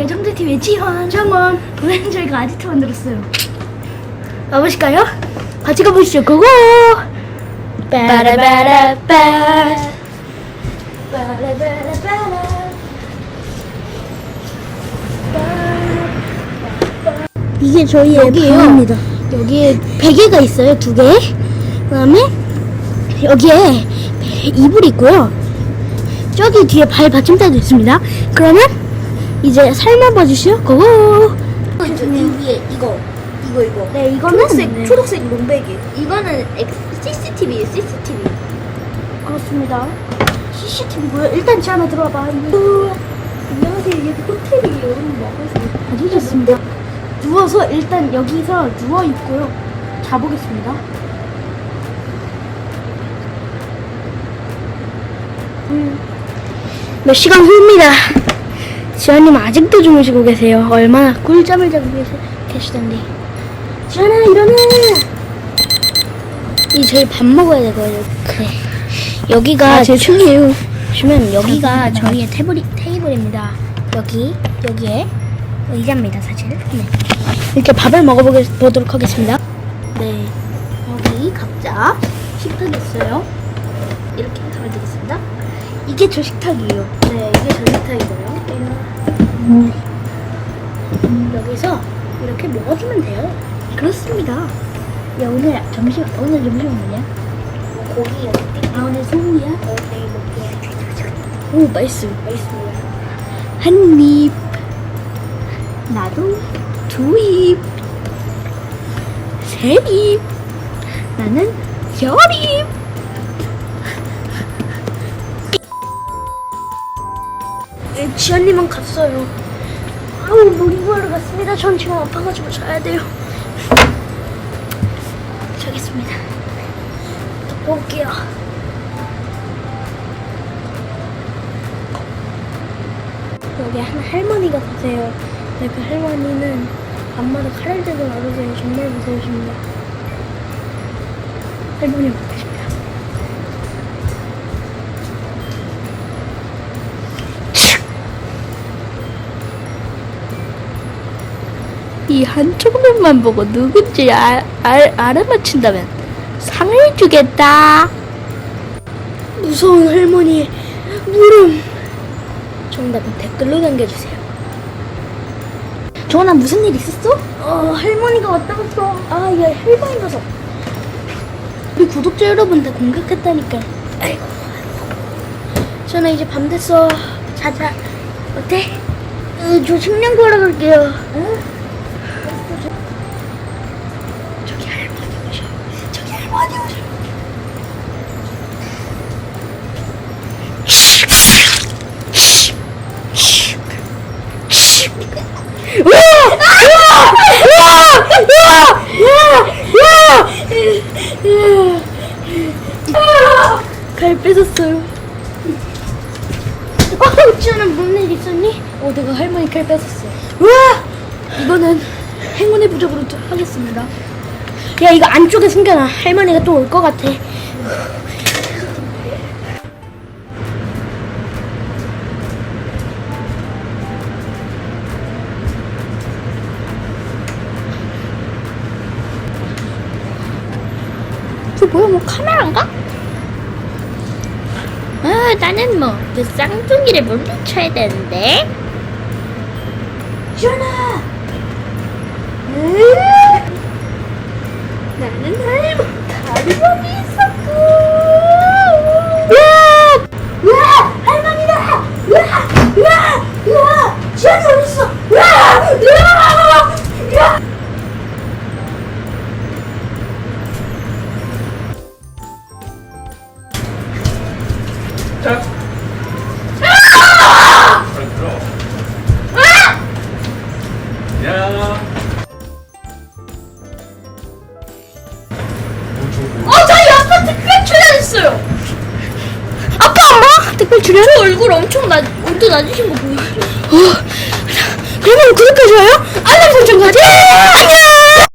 안녕하세요. 정재TV의 지원, 정원. 오늘 저희가 아지트 만들었어요. 가보실까요? 같이 가보시죠. 고고! 빠라바라빠. 빠라바라빠라. 이게 저희의 여기에요. 방입니다. 여기에 베개가 있어요, 두 개. 그다음에 여기에 이불이 있고요. 저기 뒤에 발 받침대도 있습니다. 그러면 이제 삶아봐 주시오. 고고. 이 위에 이거 이거 이거 네, 이거는 초록색 네. 초록색 롱베개 이거는 X, CCTV예요 CCTV 그렇습니다. CCTV고요. 일단 제 안에 들어와 봐. 안녕하세요 이게 호텔이에요 여러분 아주 좋습니다. 누워서 일단 여기서 누워 있고요. 자보겠습니다. 음, 몇 시간 후입니다. 지아님 아직도 주무시고 계세요. 얼마나 꿀잠을 자고 계시, 계시던데. 지아나 일어나! 이 저희 밥 먹어야 되거든요. 그래. 여기가 제 춤이에요. 보시면 여기가 저희의 테이블이, 테이블입니다. 여기 여기에 의자입니다, 사실. 네. 이렇게 밥을 먹어보도록 하겠습니다. 네. 여기 각자 식탁이 있어요. 이렇게 가면 되겠습니다. 이게 저 식탁이에요. 네, 이게 저 식탁이고요. 여기서 이렇게 먹어주면 돼요. 그렇습니다. 야 오늘 점심 오늘 점심 뭐냐? 고기 여기 아 오늘 소고기야? 어 내일 먹게 오 맛있어. 맛있습니다 한 입. 나도 두 입. 세 입. 나는 열 입. 네, 지연님은 갔어요. 아우, 놀이구하러 갔습니다. 전 지금 아파가지고 자야 돼요. 자겠습니다. 또 올게요. 여기 한 할머니가 사세요. 근데 그 할머니는 밤마다 칼을 들고 나오세요. 정말 무서우십니다. 할머니 이 한쪽 눈만 보고 누군지 알, 알, 알아맞힌다면 상을 주겠다. 무서운 할머니의 물음. 정답은 댓글로 남겨주세요. 정원아 무슨 일 있었어? 어 할머니가 왔다 갔어. 아, 얘 할머니 가서. 우리 구독자 여러분들 공격했다니까. 아이고. 전화 이제 밤 됐어. 자자. 어때? 어, 저 식량 구하러 갈게요. 저기 할머니 오셔. 저기 할머니 오셔. 갈 뺏었어요. 어, 지연은 무슨 일 있었니? 어, 내가 할머니 칼 뺏었어. 우와! 이거는 행운의 부적으로 또 하겠습니다. 야, 이거 안쪽에 숨겨놔. 할머니가 또 올 것 같아. 저 뭐야, 뭐 카메라인가? 아, 나는 뭐, 그 쌍둥이를 물리쳐야 되는데. 지연아! 나 야. 어 저희 아빠 특별 출연했어요 아빠, 엄마! 특별 출연? 저 얼굴 엄청 낮 온도 낮으신 거 보이시죠? 어, 그러면 구독해줘요? 알람 설정까지! 안녕!